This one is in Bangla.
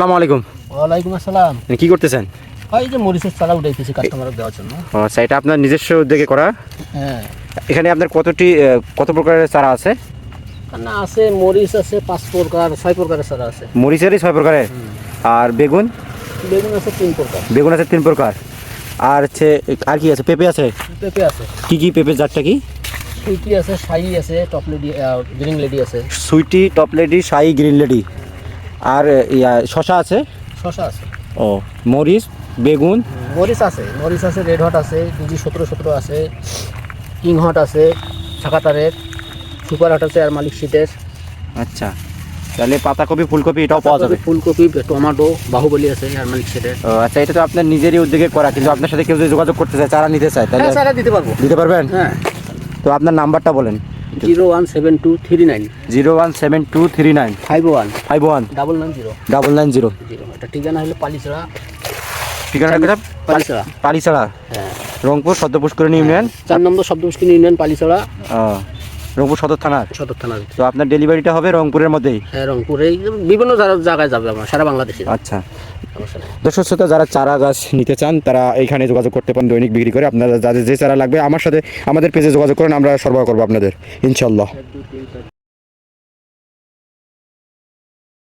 আসসালামু আলাইকুম। ওয়ালাইকুম আসসালাম। আপনি কি করতেছেন? এই যে মরিচের চারা উঠাইতেছি কাস্টমার দেওয়ার জন্য। আচ্ছা এটা আপনার নিজস্ব উদ্যোগে করা? হ্যাঁ। এখানে আপনার কতটি কত প্রকারের চারা আছে? না আছে মরিচ আছে পাঁচ প্রকার ছয় প্রকারের চারা আছে। মরিচেরই ছয় প্রকারের? আর বেগুন? বেগুন আছে তিন প্রকার। বেগুন আছে তিন প্রকার। আর হচ্ছে আর কি আছে? পেঁপে আছে? পেঁপে আছে। কি কি পেঁপে জাতটা কি? সুইটি আছে শাহি আছে টপ লেডি গ্রিন লেডি আছে। সুইটি টপ লেডি শাই গ্রিন লেডি আর ইয়া, শশা আছে? শশা আছে। ও মরিচ বেগুন? মরিচ আছে মরিচ আছে রেড হট আছে ডিজি সতেরো সতেরো আছে কিং হট আছে ছাকাতারের সুপার হট আছে আর মালিক শীতের। আচ্ছা তাহলে পাতাকপি ফুলকপি এটাও পাওয়া যাবে। ফুলকপি টমেটো বাহুবলি আছে আর মালিক শীতের। ও আচ্ছা এটা তো আপনার নিজেরই উদ্যোগে করা কিন্তু আপনার সাথে কেউ যদি যোগাযোগ করতে চায় চারা নিতে চায় তাহলে হ্যাঁ চারা দিতে পারব। দিতে পারবেন? হ্যাঁ। তো আপনার নাম্বারটা বলেন। Zero one seven two three nine. Zero one seven two three nine. Five one. Five one. Double nine zero. Double nine zero. Zero. এটা ঠিকানা হলো পালিছড়া। ঠিকানাটা কোথায় পালিছড়া। পালিছড়া। হ্যাঁ। রংপুর শব্দপুষ্করণী পুষ্করণী ইউনিয়ন চার নম্বর শব্দপুষ্করণী ইউনিয়ন পালিছড়া। ও, রংপুর সদর থানার? সদর থানার তো আপনার ডেলিভারিটা হবে রংপুরের মধ্যেই? হ্যাঁ রংপুরে বিভিন্ন জায়গায় যাবে আমার সারা বাংলাদেশে। আচ্ছা। দর্শক শ্রোতা যারা চারা গাছ নিতে চান তারা এইখানে যোগাযোগ করতে পারেন দৈনিক বিক্রি করে। আপনারা যাদের যে চারা লাগবে আমার সাথে আমাদের পেজে যোগাযোগ করেন আমরা সরবরাহ করব আপনাদের ইনশাল্লাহ